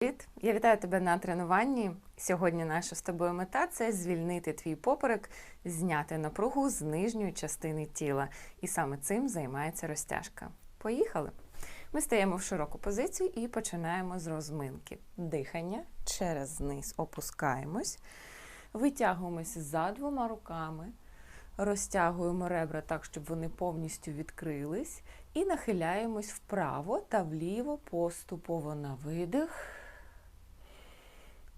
Привіт! Я вітаю тебе на тренуванні. Сьогодні наша з тобою мета це звільнити твій поперек, зняти напругу з нижньої частини тіла. І саме цим займається розтяжка. Поїхали! Ми стаємо в широку позицію і починаємо з розминки. Дихання через низ опускаємось, витягуємося за двома руками, розтягуємо ребра так, щоб вони повністю відкрились, і нахиляємось вправо та вліво поступово на видих.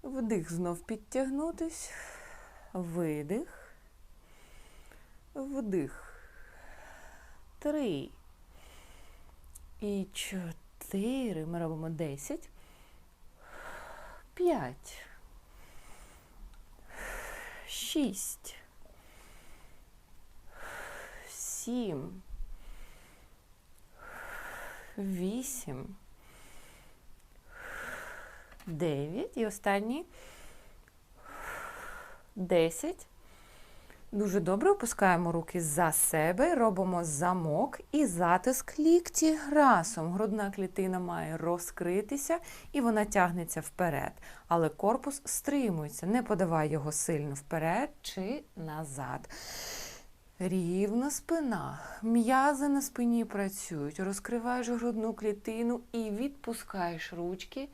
Вдих знов підтягнутись, видих, вдих. Три. І чотири. Ми робимо десять. П'ять. Шість. Сім. Вісім. 9 і останній 10. Дуже добре опускаємо руки за себе, робимо замок і затиск лікті разом. Грудна клітина має розкритися і вона тягнеться вперед. Але корпус стримується, не подавай його сильно вперед чи назад. Рівна спина, м'язи на спині працюють, розкриваєш грудну клітину і відпускаєш ручки.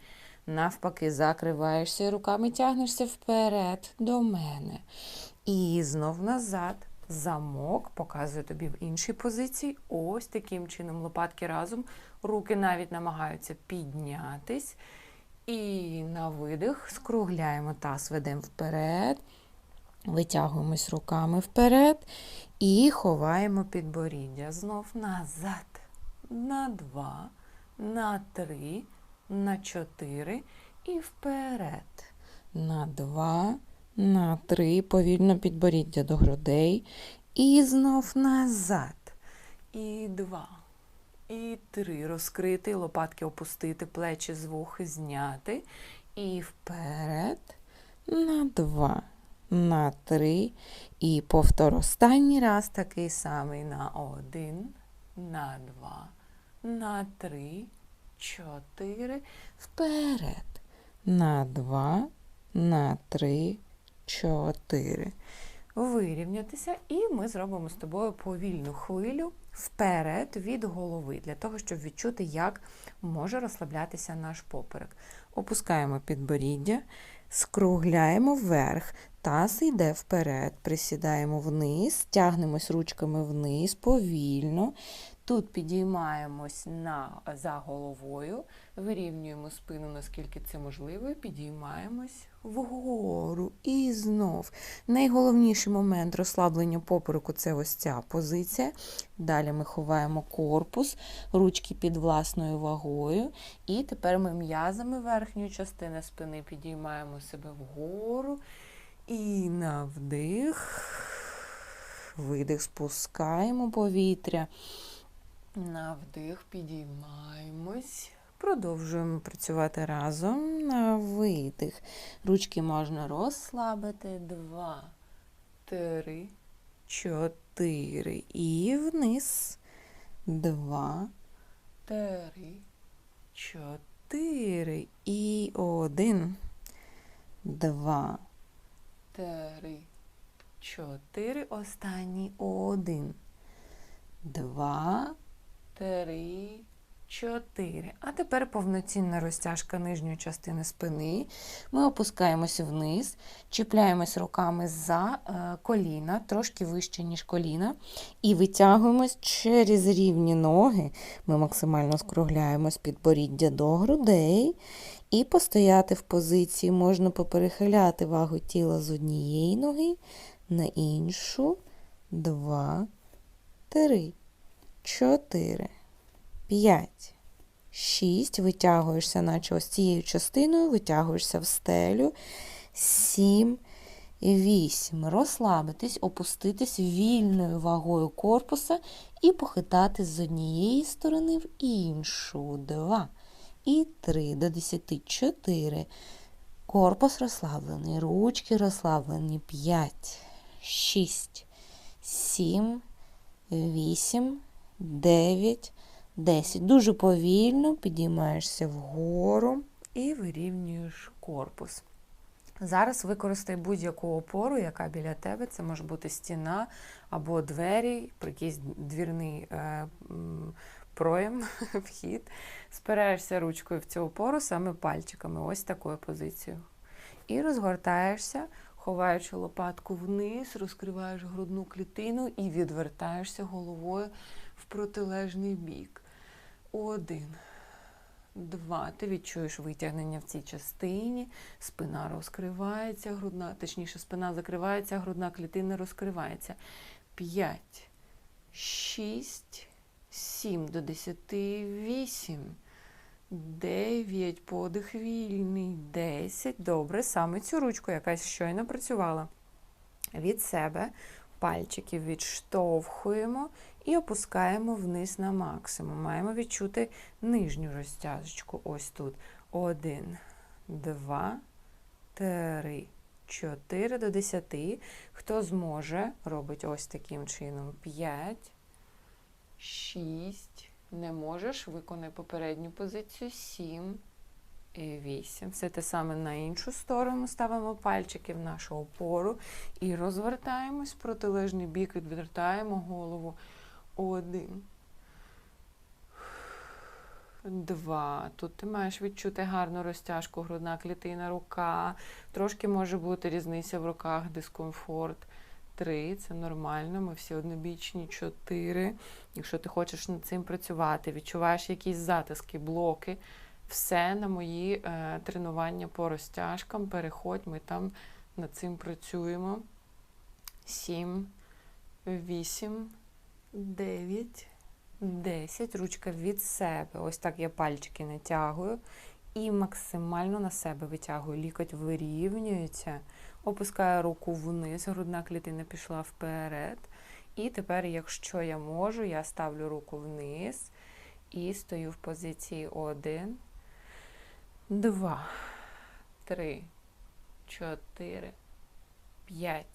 Навпаки, закриваєшся і руками тягнешся вперед до мене. І знов назад. Замок показую тобі в іншій позиції. Ось таким чином лопатки разом. Руки навіть намагаються піднятись. І на видих скругляємо таз, ведемо вперед. Витягуємось руками вперед і ховаємо підборіддя. Знов назад. На два, на три на 4 і вперед. На 2, на 3, повільно підборіддя до грудей. І знов назад. І 2. І 3. Розкрити, лопатки опустити, плечі з вух зняти. І вперед. На 2. На 3. І повтор останній раз такий самий на 1, на 2, на 3 чотири. Вперед. На два, на три, чотири. Вирівнятися, і ми зробимо з тобою повільну хвилю вперед від голови, для того, щоб відчути, як може розслаблятися наш поперек. Опускаємо підборіддя, скругляємо вверх, таз йде вперед, присідаємо вниз, тягнемось ручками вниз, повільно. Тут підіймаємось на, за головою, вирівнюємо спину, наскільки це можливо, і підіймаємось вгору. І знов. Найголовніший момент розслаблення попереку це ось ця позиція. Далі ми ховаємо корпус, ручки під власною вагою. І тепер ми м'язами верхньої частини спини підіймаємо себе вгору. І на вдих, видих, спускаємо повітря. На вдих підіймаємось. Продовжуємо працювати разом. На видих. Ручки можна розслабити. Два, три, чотири. І вниз. Два, три, чотири. І один. Два, три, чотири. Останній один. Два три, чотири. А тепер повноцінна розтяжка нижньої частини спини. Ми опускаємося вниз, чіпляємось руками за е, коліна, трошки вище, ніж коліна, і витягуємось через рівні ноги. Ми максимально скругляємось підборіддя до грудей. І постояти в позиції можна поперехиляти вагу тіла з однієї ноги на іншу. Два, три. 4, 5, 6. Витягуєшся, наче ось цією частиною, витягуєшся в стелю. 7, 8. Розслабитись, опуститись вільною вагою корпуса і похитатись з однієї сторони в іншу. 2. І 3 до 10. 4. Корпус розслаблений. Ручки розслаблені. 5, 6, 7, 8. 9, 10. Дуже повільно підіймаєшся вгору і вирівнюєш корпус. Зараз використай будь-яку опору, яка біля тебе. Це може бути стіна або двері, якийсь двірний е, проєм, вхід. Спираєшся ручкою в цю опору саме пальчиками, ось такою позицією. І розгортаєшся, ховаючи лопатку вниз, розкриваєш грудну клітину і відвертаєшся головою в протилежний бік. Один. Два. Ти відчуєш витягнення в цій частині, спина розкривається, грудна, точніше, спина закривається, грудна клітина розкривається. П'ять, шість, сім до десяти, вісім, дев'ять, подих вільний, десять. Добре, саме цю ручку, яка щойно працювала. Від себе пальчиків відштовхуємо і опускаємо вниз на максимум. Маємо відчути нижню розтяжечку. Ось тут. Один, два, три, чотири до десяти. Хто зможе, робить ось таким чином. П'ять, шість. Не можеш, виконай попередню позицію. Сім. І вісім. Все те саме на іншу сторону. Ставимо пальчики в нашу опору і розвертаємось в протилежний бік, відвертаємо голову. Один. Два. Тут ти маєш відчути гарну розтяжку, грудна клітина, рука. Трошки може бути різниця в руках, дискомфорт. Три. Це нормально. Ми всі однобічні. Чотири. Якщо ти хочеш над цим працювати, відчуваєш якісь затиски, блоки. Все на мої е, тренування по розтяжкам. Переходь, ми там над цим працюємо. Сім, вісім. 9, 10. Ручка від себе. Ось так я пальчики натягую. І максимально на себе витягую. Лікоть вирівнюється. Опускаю руку вниз, грудна клітина пішла вперед. І тепер, якщо я можу, я ставлю руку вниз і стою в позиції 1, 2, 3, 4, 5,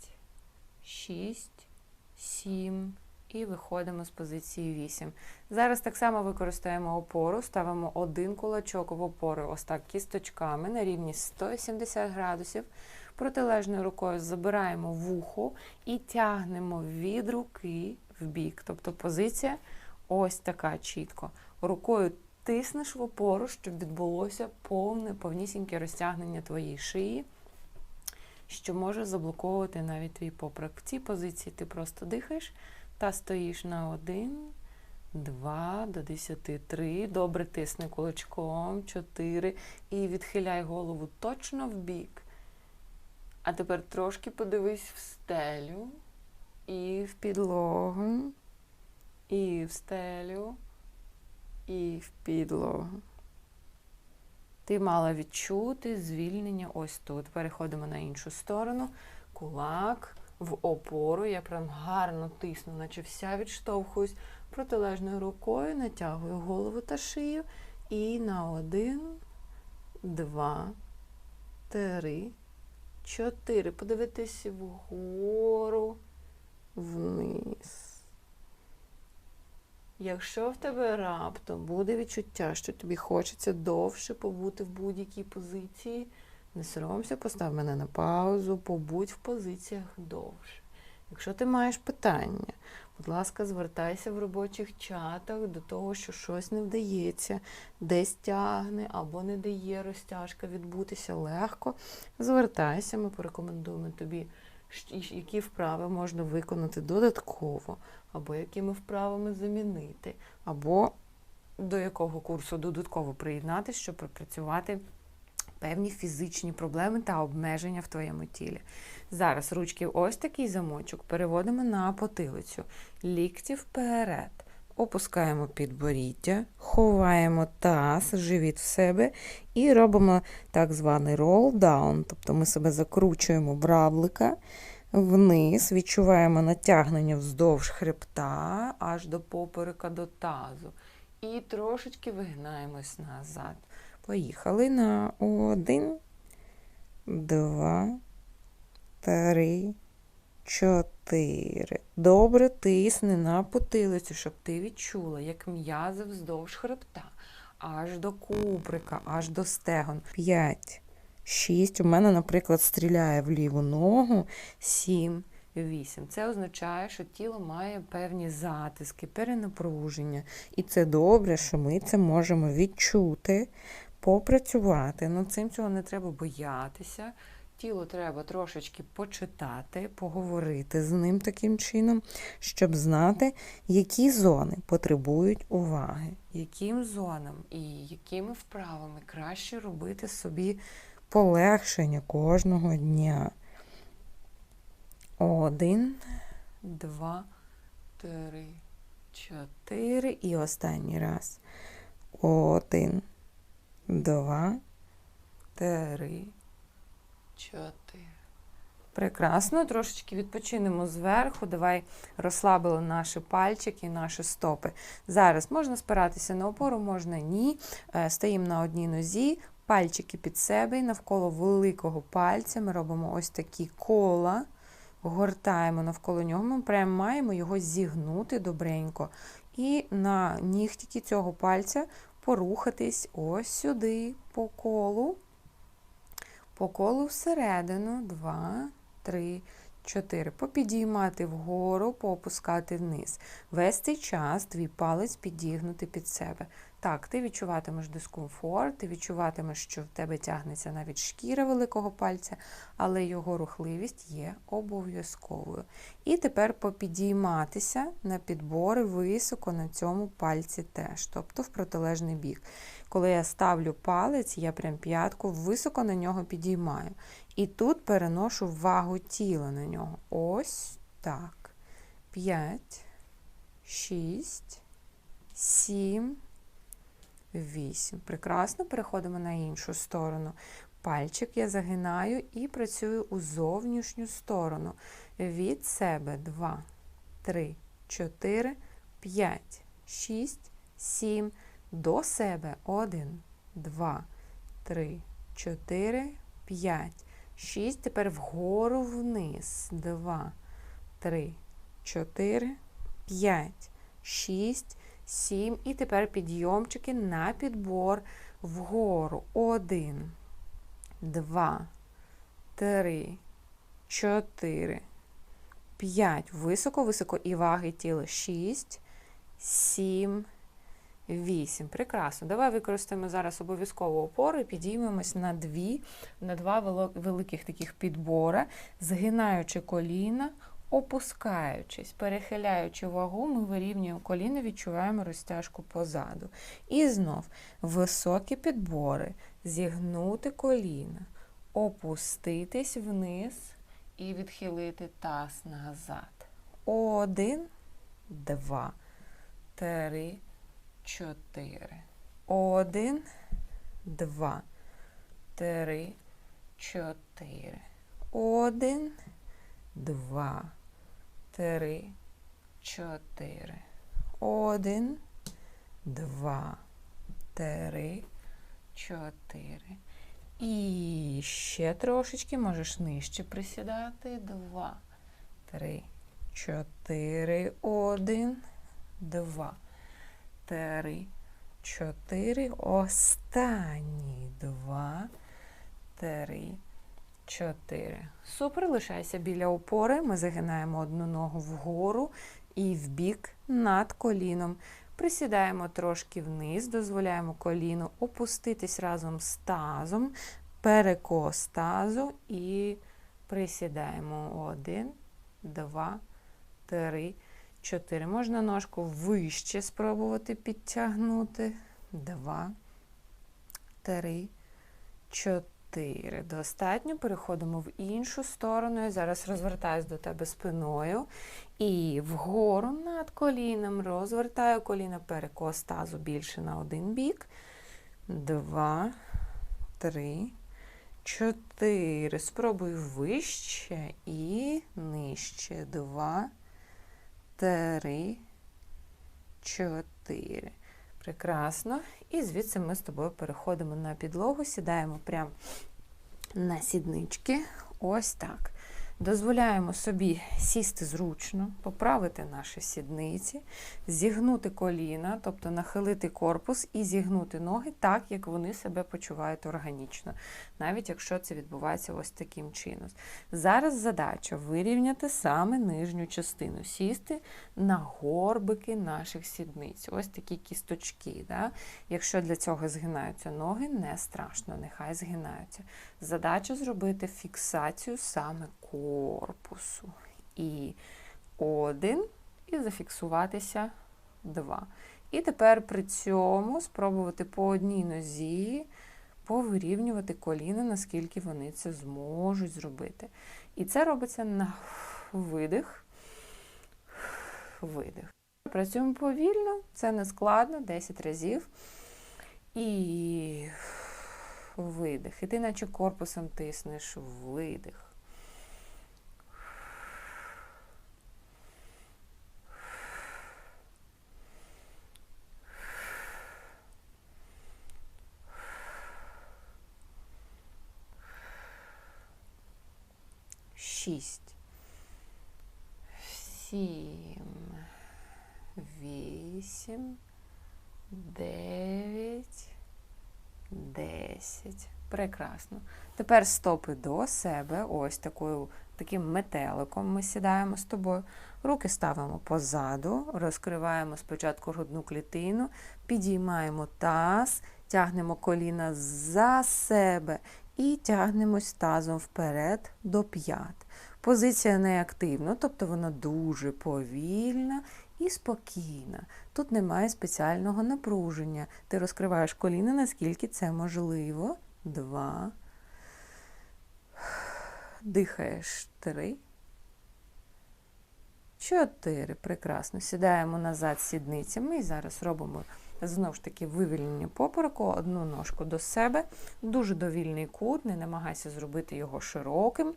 6, 7, і виходимо з позиції 8. Зараз так само використаємо опору, ставимо один кулачок в опору, ось так кісточками на рівні 170 градусів. Протилежною рукою забираємо вухо і тягнемо від руки в бік. Тобто позиція ось така чітко. Рукою тиснеш в опору, щоб відбулося повне, повнісіньке розтягнення твоєї шиї, що може заблоковувати навіть твій поперек. В цій позиції ти просто дихаєш та стоїш на 1, 2, до 10, 3. Добре тисни кулачком, 4. І відхиляй голову точно в бік. А тепер трошки подивись в стелю, і в підлогу, і в стелю, і в підлогу. Ти мала відчути звільнення ось тут. Переходимо на іншу сторону. Кулак в опору. Я прям гарно тисну, наче вся відштовхуюсь. Протилежною рукою натягую голову та шию. І на один, два, три, чотири. Подивитись вгору, вниз. Якщо в тебе раптом буде відчуття, що тобі хочеться довше побути в будь-якій позиції, не соромся, постав мене на паузу, побудь в позиціях довше. Якщо ти маєш питання, будь ласка, звертайся в робочих чатах до того, що щось не вдається, десь тягне або не дає розтяжка відбутися легко. Звертайся, ми порекомендуємо тобі, які вправи можна виконати додатково, або якими вправами замінити, або до якого курсу додатково приєднатися, щоб пропрацювати певні фізичні проблеми та обмеження в твоєму тілі. Зараз ручки ось такий замочок переводимо на потилицю, лікті вперед. Опускаємо підборіддя, ховаємо таз, живіт в себе і робимо так званий roll-down. Тобто ми себе закручуємо браблика вниз, відчуваємо натягнення вздовж хребта аж до поперека до тазу. І трошечки вигинаємось назад. Поїхали на один, два, три, чотири. Добре тисни на потилицю, щоб ти відчула, як м'язи вздовж хребта. аж до куприка, аж до стегон. 5, 6. У мене, наприклад, стріляє в ліву ногу. 7, 8. Це означає, що тіло має певні затиски, перенапруження. І це добре, що ми це можемо відчути, попрацювати. Над цим цього не треба боятися. Тіло треба трошечки почитати, поговорити з ним таким чином, щоб знати, які зони потребують уваги, яким зонам і якими вправами краще робити собі полегшення кожного дня. Один, два, три, чотири. І останній раз. Один, два, три, чотири. Прекрасно, трошечки відпочинемо зверху. Давай розслабили наші пальчики, наші стопи. Зараз можна спиратися на опору, можна ні. Е, Стоїмо на одній нозі, пальчики під себе і навколо великого пальця ми робимо ось такі кола, гортаємо навколо нього. Ми прямо маємо його зігнути добренько. І на нігтики цього пальця порухатись ось сюди, по колу. По колу всередину. Два, три, чотири. Попідіймати вгору, поопускати вниз. Весь цей час твій палець підігнути під себе. Так, ти відчуватимеш дискомфорт, ти відчуватимеш, що в тебе тягнеться навіть шкіра великого пальця, але його рухливість є обов'язковою. І тепер попідійматися на підбори високо на цьому пальці теж, тобто в протилежний бік. Коли я ставлю палець, я прям п'ятку високо на нього підіймаю. І тут переношу вагу тіла на нього. Ось так. 5, 6, 7, 8. Прекрасно. Переходимо на іншу сторону. Пальчик я загинаю і працюю у зовнішню сторону. Від себе 2, 3, 4, 5, 6, 7. До себе 1, 2, 3, 4, 5, 6. Тепер вгору вниз. 2, 3, 4, 5, 6, 7. І тепер підйомчики на підбор вгору. 1, 2, 3, 4, 5. Високо-високо і ваги тіла. 6, 7, 8. Прекрасно. Давай використаємо зараз обов'язково і підіймемось на дві, на два великих таких підбора, згинаючи коліна, опускаючись, перехиляючи вагу, ми вирівнюємо коліна, відчуваємо розтяжку позаду. І знов високі підбори, зігнути коліна, опуститись вниз і відхилити таз назад. Один, два, три чотири. Один, два, три, чотири. Один, два, три, чотири. Один, два, три, чотири. І ще трошечки можеш нижче присідати. Два, три, чотири. Один, два три, чотири. Останні два, три, чотири. Супер. Лишайся біля опори. Ми загинаємо одну ногу вгору і в бік над коліном. Присідаємо трошки вниз, дозволяємо коліну опуститись разом з тазом, перекос тазу і присідаємо. Один, два, три. 4. Можна ножку вище спробувати підтягнути. 2, 3, 4. Достатньо. Переходимо в іншу сторону. Я зараз розвертаюсь до тебе спиною. І вгору над коліном розвертаю коліна перекос тазу більше на один бік. 2, 3, 4. Спробуй вище і нижче. 2, три, чотири. Прекрасно. І звідси ми з тобою переходимо на підлогу, сідаємо прямо на сіднички. Ось так. Дозволяємо собі сісти зручно, поправити наші сідниці, зігнути коліна, тобто нахилити корпус і зігнути ноги так, як вони себе почувають органічно, навіть якщо це відбувається ось таким чином. Зараз задача вирівняти саме нижню частину, сісти на горбики наших сідниць, ось такі кісточки. Да? Якщо для цього згинаються ноги, не страшно, нехай згинаються. Задача зробити фіксацію саме корпусу. І один, і зафіксуватися два. І тепер при цьому спробувати по одній нозі повирівнювати коліна, наскільки вони це зможуть зробити. І це робиться на видих, видих. Працюємо повільно, це не складно, 10 разів. І видих. І ти наче корпусом тиснеш видих. Шість. Сім. Вісім. Дев'ять. Десять. Прекрасно. Тепер стопи до себе. Ось такою, таким метеликом ми сідаємо з тобою. Руки ставимо позаду, розкриваємо спочатку грудну клітину, підіймаємо таз, тягнемо коліна за себе і тягнемось тазом вперед до п'ят. Позиція неактивна, тобто вона дуже повільна і спокійна. Тут немає спеціального напруження. Ти розкриваєш коліна, наскільки це можливо. Два. Дихаєш три. Чотири. Прекрасно. Сідаємо назад сідницями і зараз робимо знову ж таки вивільнення попереку, одну ножку до себе. Дуже довільний кут, не намагайся зробити його широким.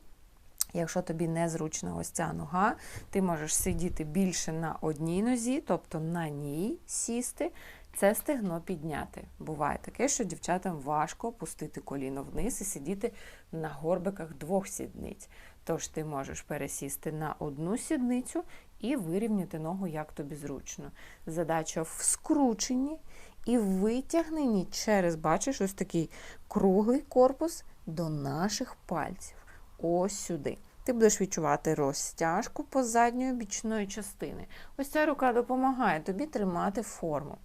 Якщо тобі незручна ось ця нога, ти можеш сидіти більше на одній нозі, тобто на ній сісти, це стегно підняти. Буває таке, що дівчатам важко опустити коліно вниз і сидіти на горбиках двох сідниць. Тож ти можеш пересісти на одну сідницю і вирівняти ногу, як тобі зручно. Задача в скрученні і витягненні через, бачиш, ось такий круглий корпус до наших пальців. Ось сюди. Ти будеш відчувати розтяжку по задньої бічної частини. Ось ця рука допомагає тобі тримати форму.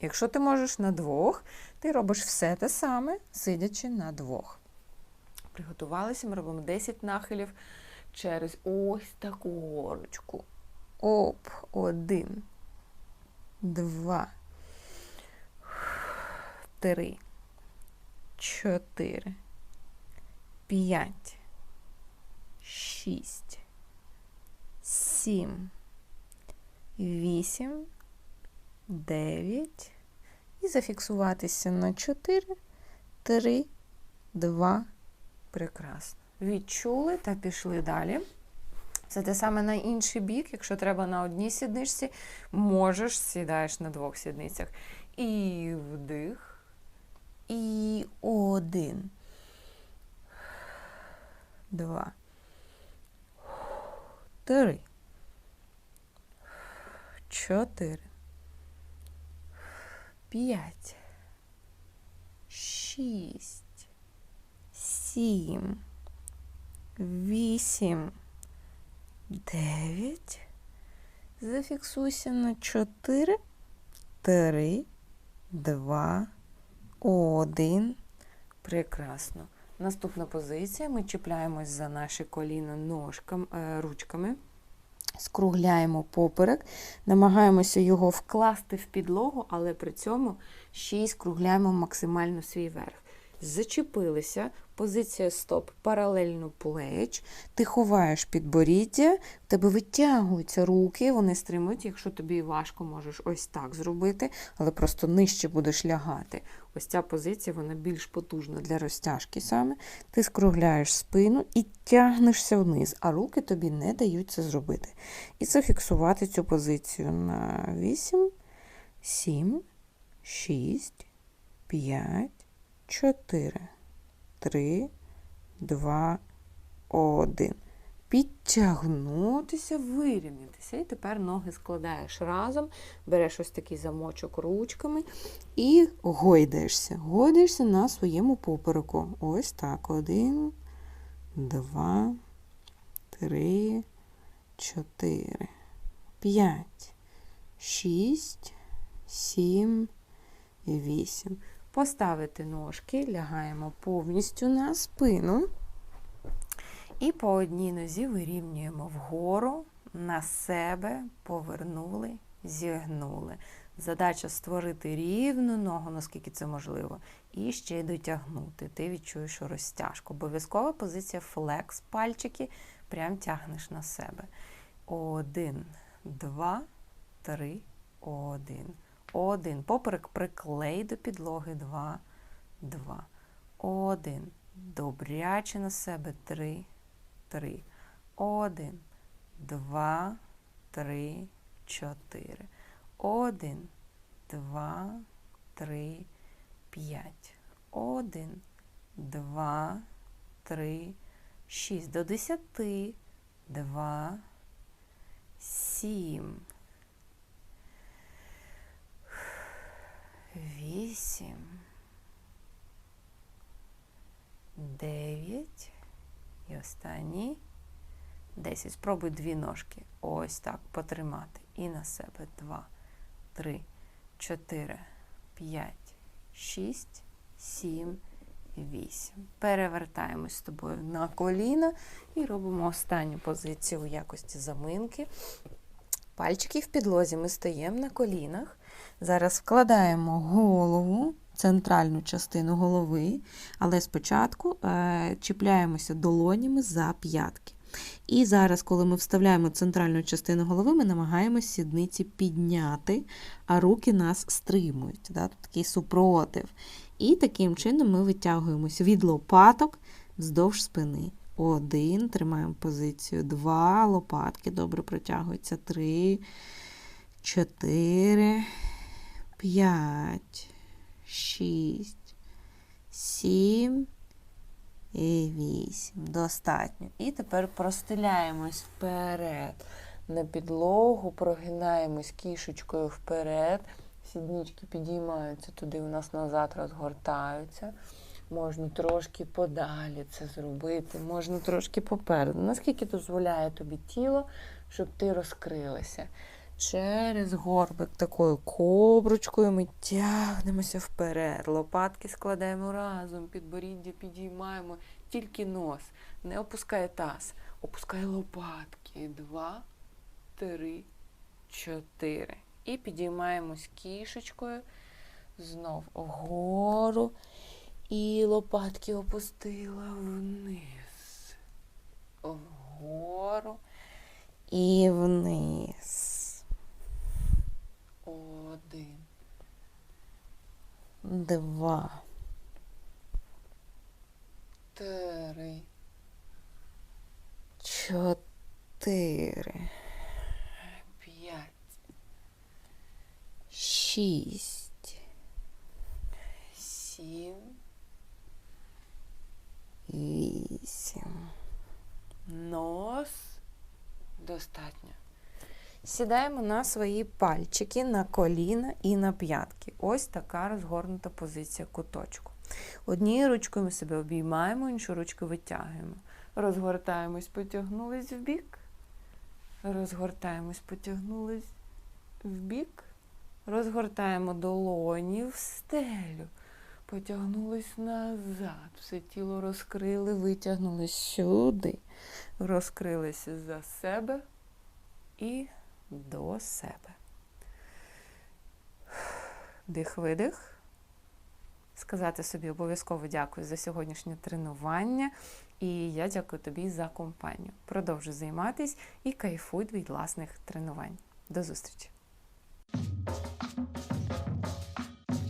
Якщо ти можеш на двох, ти робиш все те саме, сидячи на двох. Приготувалися, ми робимо 10 нахилів через ось таку горочку. Оп, один, два, три, чотири, п'ять, шість, сім, вісім, дев'ять. І зафіксуватися на чотири, три, два. Прекрасно. Відчули та пішли далі. Це те саме на інший бік, якщо треба на одній сідничці, можеш сідаєш на двох сідницях. І вдих. І один. Два. Три. Чотири. П'ять. Шість. Сім. Вісім. Дев'ять. Зафіксуйся на чотири. Три. Два. Один. Прекрасно. Наступна позиція. Ми чіпляємось за наші коліна ножками, ручками. Скругляємо поперек, намагаємося його вкласти в підлогу, але при цьому ще й скругляємо максимально свій верх. Зачепилися, позиція стоп, паралельно плеч, ти ховаєш підборіддя, в тебе витягуються руки, вони стримують, якщо тобі важко, можеш ось так зробити, але просто нижче будеш лягати. Ось ця позиція вона більш потужна для розтяжки саме. Ти скругляєш спину і тягнешся вниз, а руки тобі не дають це зробити. І зафіксувати цю позицію на 8, 7, 6, 5, 4, 3, 2, 1. підтягнутися, вирівнятися. І тепер ноги складаєш разом, береш ось такий замочок ручками і гойдаєшся. Гойдаєшся на своєму попереку. Ось так. Один, два, три, чотири, п'ять, шість, сім, вісім. Поставити ножки, лягаємо повністю на спину. І по одній нозі вирівнюємо вгору, на себе, повернули, зігнули. Задача створити рівну ногу, наскільки це можливо, і ще й дотягнути. Ти відчуєш розтяжку. Обов'язкова позиція флекс, пальчики, прям тягнеш на себе. Один, два, три, один. Один. Поперек приклей до підлоги. Два, два. Один. Добряче на себе. Три, три. Один, два, три, чотири. Один, два, три, п'ять. Один, два, три, шість. До десяти. Два, сім. Вісім. Дев'ять. І останній. Десять. Спробуй дві ножки. Ось так потримати. І на себе. Два, три, чотири, п'ять, шість, сім, вісім. Перевертаємось з тобою на коліна і робимо останню позицію у якості заминки. Пальчики в підлозі. Ми стоїмо на колінах. Зараз вкладаємо голову, центральну частину голови, але спочатку е, чіпляємося долонями за п'ятки. І зараз, коли ми вставляємо центральну частину голови, ми намагаємося сідниці підняти, а руки нас стримують. Да? Такий супротив. І таким чином ми витягуємося від лопаток вздовж спини. Один, тримаємо позицію. Два лопатки добре протягуються. Три, чотири, п'ять, шість, сім і вісім. Достатньо. І тепер простиляємось вперед на підлогу, прогинаємось кішечкою вперед. Сіднички підіймаються туди, у нас назад розгортаються. Можна трошки подалі це зробити, можна трошки попереду. Наскільки дозволяє тобі тіло, щоб ти розкрилася. Через горбик такою кобручкою ми тягнемося вперед. Лопатки складаємо разом, підборіддя підіймаємо, тільки нос. Не опускає таз, опускає лопатки. Два, три, чотири. І підіймаємось кішечкою. Знов вгору. І лопатки опустила вниз. Вгору і вниз. Один. Два. Три. Чотири. П'ять. Шість. Сім. Вісім. Нос. Достатньо. Сідаємо на свої пальчики, на коліна і на п'ятки. Ось така розгорнута позиція куточку. Однією ручкою ми себе обіймаємо, іншу ручку витягуємо. Розгортаємось, потягнулись в бік. Розгортаємось, потягнулись в бік. Розгортаємо долоні в стелю. Потягнулись назад. Все тіло розкрили, витягнулись сюди. Розкрилися за себе і до себе. Дих-видих. Сказати собі обов'язково дякую за сьогоднішнє тренування. І я дякую тобі за компанію. Продовжуй займатись і кайфуй від власних тренувань. До зустрічі!